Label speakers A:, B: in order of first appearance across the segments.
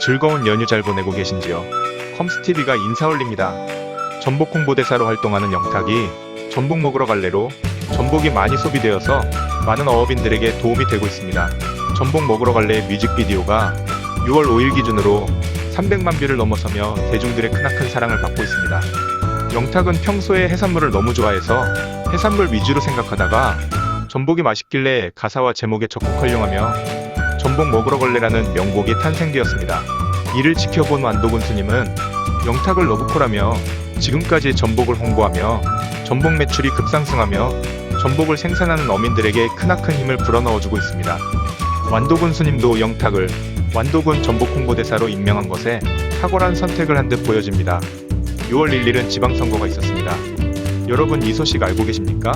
A: 즐거운 연휴 잘 보내고 계신지요? 컴스TV가 인사 올립니다. 전복 홍보대사로 활동하는 영탁이 전복 먹으러 갈래로 전복이 많이 소비되어서 많은 어업인들에게 도움이 되고 있습니다. 전복 먹으러 갈래 뮤직비디오가 6월 5일 기준으로 300만 뷰를 넘어서며 대중들의 크나큰 사랑을 받고 있습니다. 영탁은 평소에 해산물을 너무 좋아해서 해산물 위주로 생각하다가 전복이 맛있길래 가사와 제목에 적극 활용하며 전복 먹으러 걸레라는 명곡이 탄생되었습니다. 이를 지켜본 완도군 스님은 영탁을 러브콜하며 지금까지 전복을 홍보하며 전복 매출이 급상승하며 전복을 생산하는 어민들에게 크나큰 힘을 불어넣어주고 있습니다. 완도군 스님도 영탁을 완도군 전복 홍보대사로 임명한 것에 탁월한 선택을 한 듯 보여집니다. 6월 1일은 지방선거가 있었습니다. 여러분 이 소식 알고 계십니까?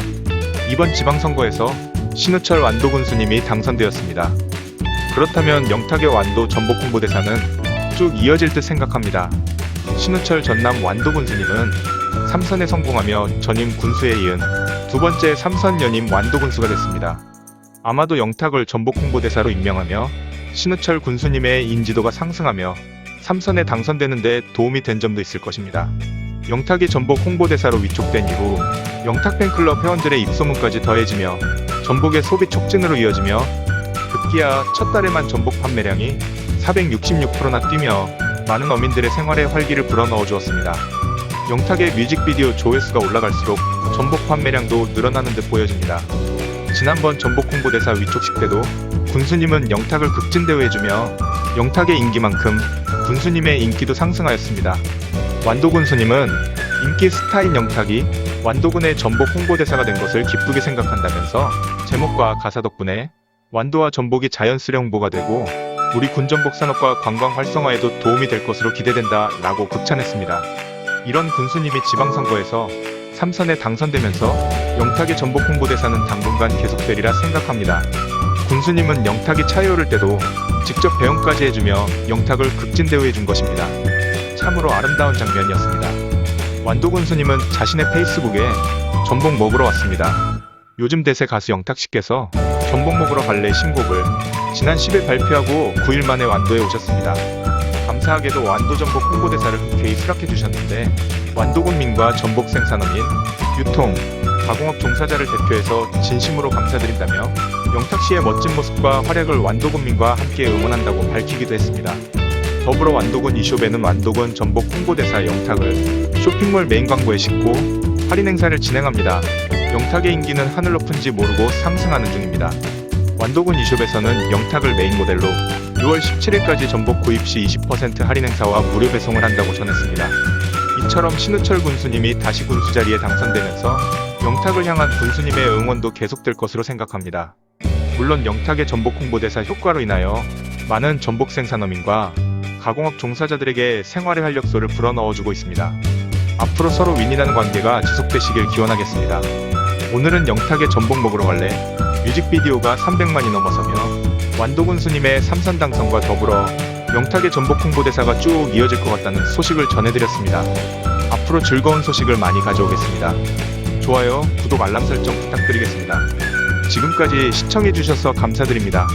A: 이번 지방선거에서 신우철 완도군 스님이 당선되었습니다. 그렇다면 영탁의 완도 전복 홍보 대사는 쭉 이어질 듯 생각합니다. 신우철 전남 완도군 스님은 삼선에 성공하며 전임 군수에 이은 두 번째 삼선 연임 완도 군수가 됐습니다. 아마도 영탁을 전복 홍보 대사로 임명하며 신우철 군수님의 인지도가 상승하며 삼선에 당선되는데 도움이 된 점도 있을 것입니다. 영탁이 전복 홍보대사로 위촉된 이후 영탁 팬클럽 회원들의 입소문까지 더해지며 전복의 소비 촉진으로 이어지며 급기야 첫 달에만 전복 판매량이 466%나 뛰며 많은 어민들의 생활에 활기를 불어넣어 주었습니다. 영탁의 뮤직비디오 조회수가 올라갈수록 전복 판매량도 늘어나는 듯 보여집니다. 지난번 전복 홍보대사 위촉식 때도 군수님은 영탁을 극진대우해주며 영탁의 인기만큼 군수님의 인기도 상승하였습니다. 완도 군수님은 인기 스타인 영탁이 완도군의 전복 홍보대사가 된 것을 기쁘게 생각한다면서 제목과 가사 덕분에 완도와 전복이 자연스레 홍보가 되고 우리 군전복 산업과 관광 활성화에도 도움이 될 것으로 기대된다 라고 극찬했습니다. 이런 군수님이 지방선거에서 삼선에 당선되면서 영탁의 전복 홍보대사는 당분간 계속되리라 생각합니다. 군수님은 영탁이 차에 오를 때도 직접 배웅까지 해주며 영탁을 극진대우해준 것입니다. 참으로 아름다운 장면이었습니다. 완도 군수님은 자신의 페이스북에 전복 먹으러 왔습니다. 요즘 대세 가수 영탁 씨께서 전복 먹으러 갈래 신곡을 지난 10일 발표하고 9일 만에 완도에 오셨습니다. 감사하게도 완도 전복 홍보대사를 흔쾌히 수락해 주셨는데 완도군민과 전복 생산어민, 유통, 가공업 종사자를 대표해서 진심으로 감사드린다며 영탁 씨의 멋진 모습과 활약을 완도군민과 함께 응원한다고 밝히기도 했습니다. 더불어 완도군 이숍에는 완도군 전복 홍보대사 영탁을 쇼핑몰 메인 광고에 싣고 할인 행사를 진행합니다. 영탁의 인기는 하늘 높은 지 모르고 상승하는 중입니다. 완도군 이숍에서는 영탁을 메인 모델로 6월 17일까지 전복 구입 시 20% 할인 행사와 무료 배송을 한다고 전했습니다. 이처럼 신우철 군수님이 다시 군수 자리에 당선되면서 영탁을 향한 군수님의 응원도 계속될 것으로 생각합니다. 물론 영탁의 전복 홍보대사 효과로 인하여 많은 전복 생산어민과 가공업 종사자들에게 생활의 활력소를 불어넣어주고 있습니다. 앞으로 서로 윈윈하는 관계가 지속되시길 기원하겠습니다. 오늘은 영탁의 전복 먹으러 갈래 뮤직비디오가 300만이 넘어서며 완도군 스님의 삼선 당선과 더불어 영탁의 전복 홍보대사가 쭉 이어질 것 같다는 소식을 전해드렸습니다. 앞으로 즐거운 소식을 많이 가져오겠습니다. 좋아요, 구독, 알람 설정 부탁드리겠습니다. 지금까지 시청해주셔서 감사드립니다.